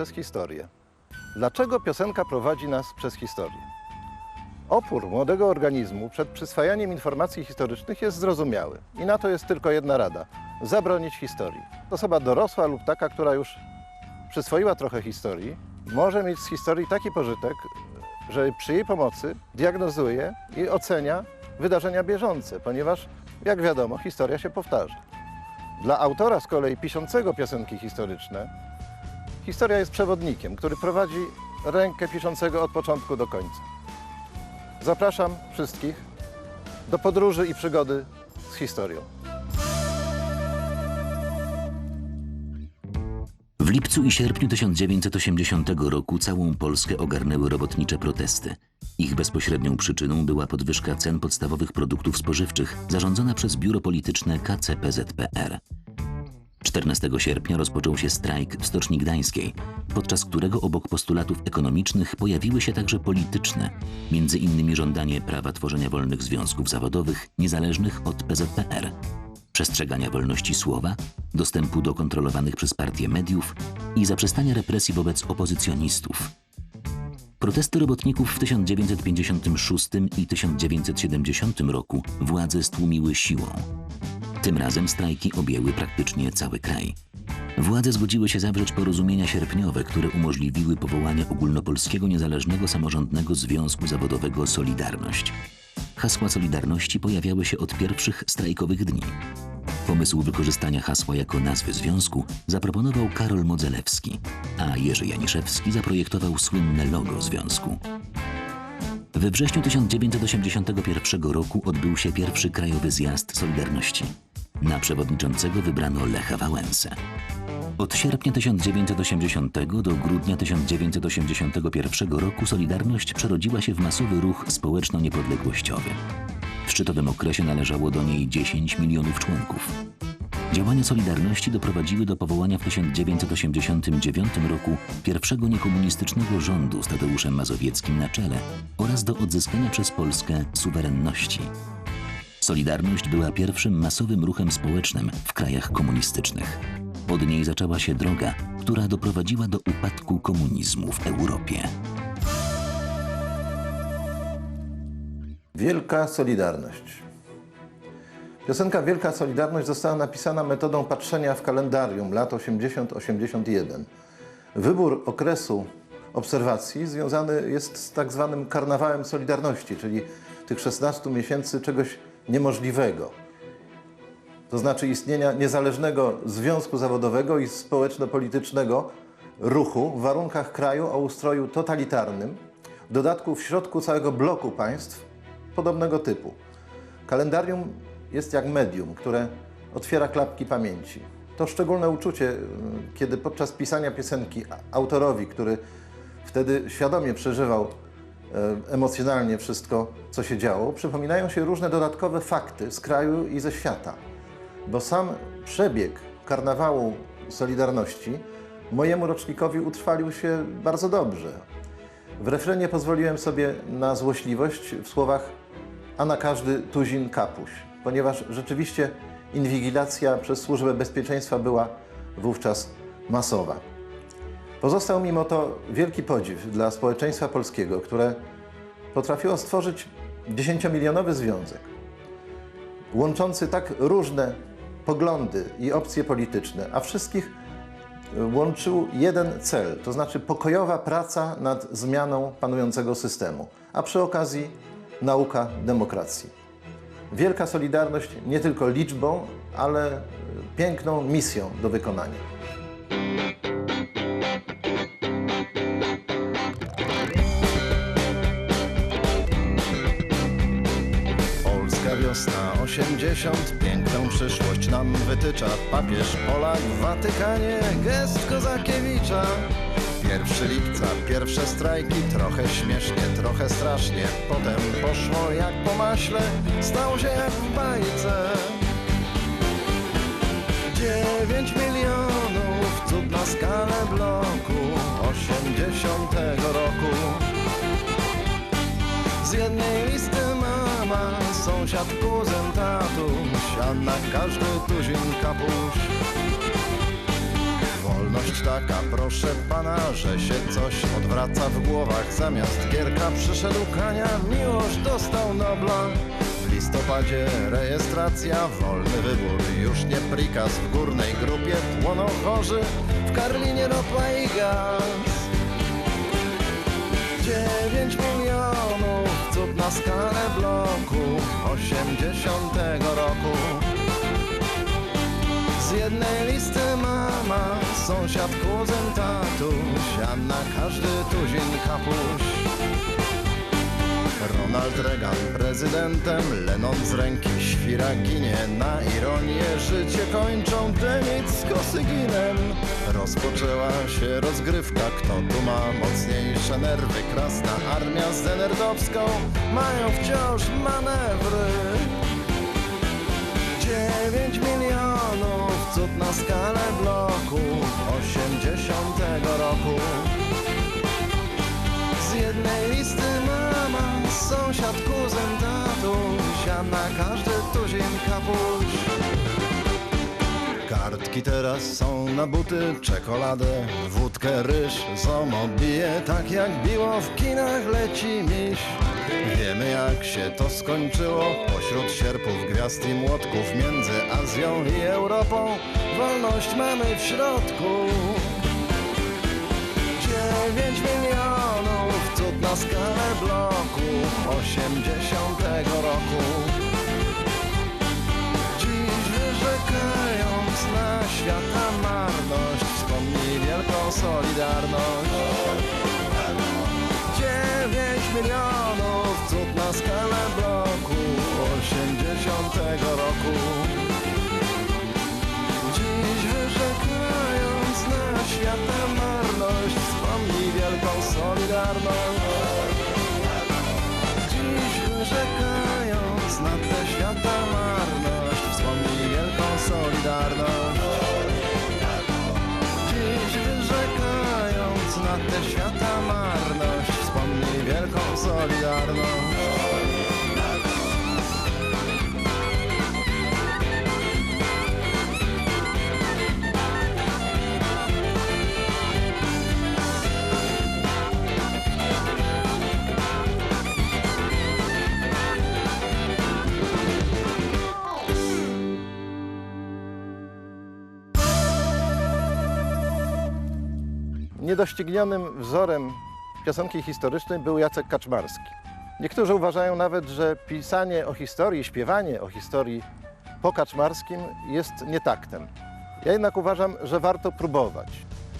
przez historię. Dlaczego piosenka prowadzi nas przez historię? Opór młodego organizmu przed przyswajaniem informacji historycznych jest zrozumiały. I na to jest tylko jedna rada zabronić historii. Osoba dorosła lub taka, która już przyswoiła trochę historii, może mieć z historii taki pożytek, że przy jej pomocy diagnozuje i ocenia wydarzenia bieżące, ponieważ, jak wiadomo, historia się powtarza. Dla autora z kolei piszącego piosenki historyczne, historia jest przewodnikiem, który prowadzi rękę piszącego od początku do końca. Zapraszam wszystkich do podróży i przygody z historią. W lipcu i sierpniu 1980 roku całą Polskę ogarnęły robotnicze protesty. Ich bezpośrednią przyczyną była podwyżka cen podstawowych produktów spożywczych zarządzona przez biuro polityczne KCPZPR. 14 sierpnia rozpoczął się strajk w Stoczni Gdańskiej, podczas którego obok postulatów ekonomicznych pojawiły się także polityczne, między innymi żądanie prawa tworzenia wolnych związków zawodowych niezależnych od PZPR, przestrzegania wolności słowa, dostępu do kontrolowanych przez partie mediów i zaprzestania represji wobec opozycjonistów. Protesty robotników w 1956 i 1970 roku władze stłumiły siłą. Tym razem strajki objęły praktycznie cały kraj. Władze zgodziły się zawrzeć porozumienia sierpniowe, które umożliwiły powołanie ogólnopolskiego niezależnego samorządnego związku zawodowego Solidarność. Hasła Solidarności pojawiały się od pierwszych strajkowych dni. Pomysł wykorzystania hasła jako nazwy związku zaproponował Karol Modzelewski, a Jerzy Janiszewski zaprojektował słynne logo związku. We wrześniu 1981 roku odbył się pierwszy krajowy zjazd Solidarności. Na przewodniczącego wybrano Lecha Wałęsę. Od sierpnia 1980 do grudnia 1981 roku Solidarność przerodziła się w masowy ruch społeczno-niepodległościowy. W szczytowym okresie należało do niej 10 milionów członków. Działania Solidarności doprowadziły do powołania w 1989 roku pierwszego niekomunistycznego rządu z Tadeuszem Mazowieckim na czele oraz do odzyskania przez Polskę suwerenności. Solidarność była pierwszym masowym ruchem społecznym w krajach komunistycznych. Od niej zaczęła się droga, która doprowadziła do upadku komunizmu w Europie. Wielka Solidarność. Piosenka Wielka Solidarność została napisana metodą patrzenia w kalendarium lat 80-81. Wybór okresu obserwacji związany jest z tak zwanym karnawałem Solidarności, czyli tych 16 miesięcy czegoś niemożliwego. To znaczy istnienia niezależnego związku zawodowego i społeczno-politycznego ruchu w warunkach kraju o ustroju totalitarnym, w dodatku w środku całego bloku państw podobnego typu. Kalendarium jest jak medium, które otwiera klapki pamięci. To szczególne uczucie, kiedy podczas pisania piosenki autorowi, który wtedy świadomie przeżywał emocjonalnie wszystko, co się działo, przypominają się różne dodatkowe fakty z kraju i ze świata. Bo sam przebieg karnawału Solidarności mojemu rocznikowi utrwalił się bardzo dobrze. W refrenie pozwoliłem sobie na złośliwość w słowach a na każdy tuzin kapuś, ponieważ rzeczywiście inwigilacja przez Służbę Bezpieczeństwa była wówczas masowa. Pozostał mimo to wielki podziw dla społeczeństwa polskiego, które potrafiło stworzyć dziesięciomilionowy związek, łączący tak różne poglądy i opcje polityczne, a wszystkich łączył jeden cel, to znaczy pokojowa praca nad zmianą panującego systemu, a przy okazji nauka demokracji. Wielka Solidarność nie tylko liczbą, ale piękną misją do wykonania. 80, piękną przyszłość nam wytycza. Papież Polak w Watykanie, gest Kozakiewicza. 1 lipca, pierwsze strajki, trochę śmiesznie, trochę strasznie. Potem poszło jak po maśle, stało się jak w bajce. 9 milionów, cud na skalę bloku 80 roku. Z jednej listy mama, sąsiad, a na każdy tuzin kapuś. Wolność taka, proszę pana, że się coś odwraca w głowach. Zamiast Gierka przyszedł Kania, miłość dostał Nobla. W listopadzie rejestracja, wolny wybór, już nie prikaz. W górnej grupie płoną chorzy, w Karlinie ropa i gaz. Dziewięć milionów, na skalę bloku, osiemdziesiątego roku. Z jednej listy mama, sąsiad, kuzyn, tatuś, a na każdy tuzin kapuś. Ronald Reagan prezydentem, Lennon z ręki świra ginie. Na ironię życie kończą Denic z Kosyginem. Rozpoczęła się rozgrywka, kto tu ma mocniejsze nerwy. Krasna armia z Denerdowską mają wciąż manewry. Dziewięć milionów, cud na skalę bloku, osiemdziesiątego roku. Kartki teraz są na buty, czekoladę, wódkę, ryż, zomo bije tak jak biło w kinach leci miś. Wiemy jak się to skończyło, pośród sierpów, gwiazd i młotków, między Azją i Europą, wolność mamy w środku. Dziewięć milionów, solidarność. Dziewięć milionów, cud na skalę bloku, osiemdziesiątego roku. Solidarność. Niedoścignionym wzorem piosenki historycznej był Jacek Kaczmarski. Niektórzy uważają nawet, że pisanie o historii, śpiewanie o historii po Kaczmarskim jest nietaktem. Ja jednak uważam, że warto próbować.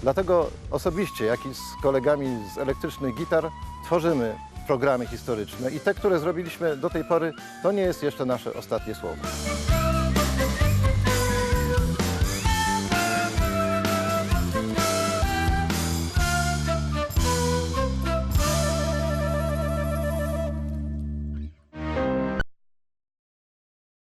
Dlatego osobiście, jak i z kolegami z elektrycznych gitar, tworzymy programy historyczne i te, które zrobiliśmy do tej pory, to nie jest jeszcze nasze ostatnie słowo.